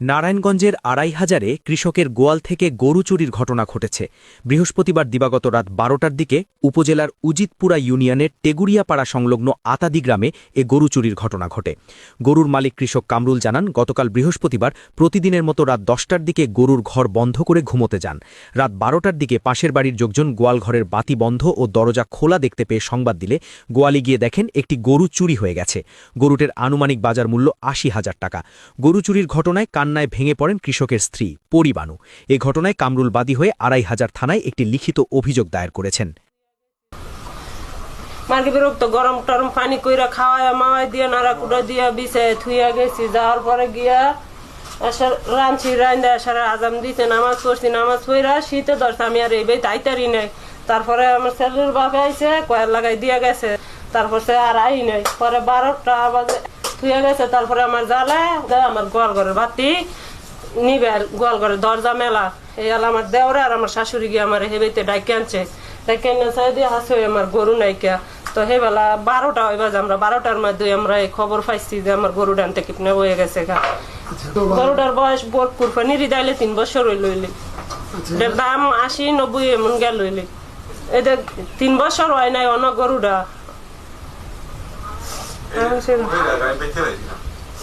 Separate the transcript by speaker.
Speaker 1: নারায়ণগঞ্জের আড়াই হাজারে কৃষকের গোয়াল থেকে গরু চুরির ঘটনা ঘটেছে। বৃহস্পতিবার দিবাগত রাত বারোটার দিকে উপজেলার উজিতপুরা ইউনিয়নের টেগুরিয়াপাড়া সংলগ্ন আতাদি গ্রামে এ গরু চুরির ঘটনা ঘটে। গরুর মালিক কৃষক কামরুল জানান, গতকাল বৃহস্পতিবার প্রতিদিনের মতো রাত দশটার দিকে গরুর ঘর বন্ধ করে ঘুমোতে যান। রাত বারোটার দিকে পাশের বাড়ির লোকজন গোয়ালঘরের বাতি বন্ধ ও দরজা খোলা দেখতে পেয়ে সংবাদ দিলে গোয়ালে গিয়ে দেখেন, একটি গরু চুরি হয়ে গেছে। গরুটের আনুমানিক বাজার মূল্য আশি হাজার টাকা। গরু চুরির ঘটনায় কান্নায় ভেঙে পড়েন কৃষকের স্ত্রী পরিবানু এ ঘটনায় কামরুল বাদী হয়ে আড়াই হাজার থানায় একটি লিখিত অভিযোগ দায়ের করেছেন।
Speaker 2: গরম টরম পানি খাওয়ায় দিয়ে গেছি। যাওয়ার পরে গিয়া রাঁধছি রান্দা আসার আজাম দিতে নামাজ পড়ছি, নামাজ পড়া শীতে আমি আর নাই। তারপরে আমার ছেলের বাপে কয়ার লাগাই দিয়া গেছে। তারপর সে আর আই নাই। পরে বারোটা বাজে থুইয়া গেছে তারপরে আমার জ্বালা আমার গোয়াল ঘরের বাতি নিবে আর গোয়াল ঘরের দরজা মেলা। এই আল আমার দেওরে আর আমার শাশুড়ি গিয়ে আমার হেবেতে ডাইকে আনছে। ডাইকে আনে চাই দিয়ে হাসে আমার গরু নাইকা তো হেবেলা বারোটা ওই বাজে আমরা বারোটার মধ্যে আমরা এই খবর পাইছি যে আমার গরু ডানতে কিপনে হয়ে গেছে গা। গরুটার বয়স বোর কুরবানি হৃদয়লে তিন বছর হইল হইলি। এটার দাম আশি নব্বই এমন গেল হইলি। এদের তিন বছর হয় নাই অন্য গরুটা। আহ, সে-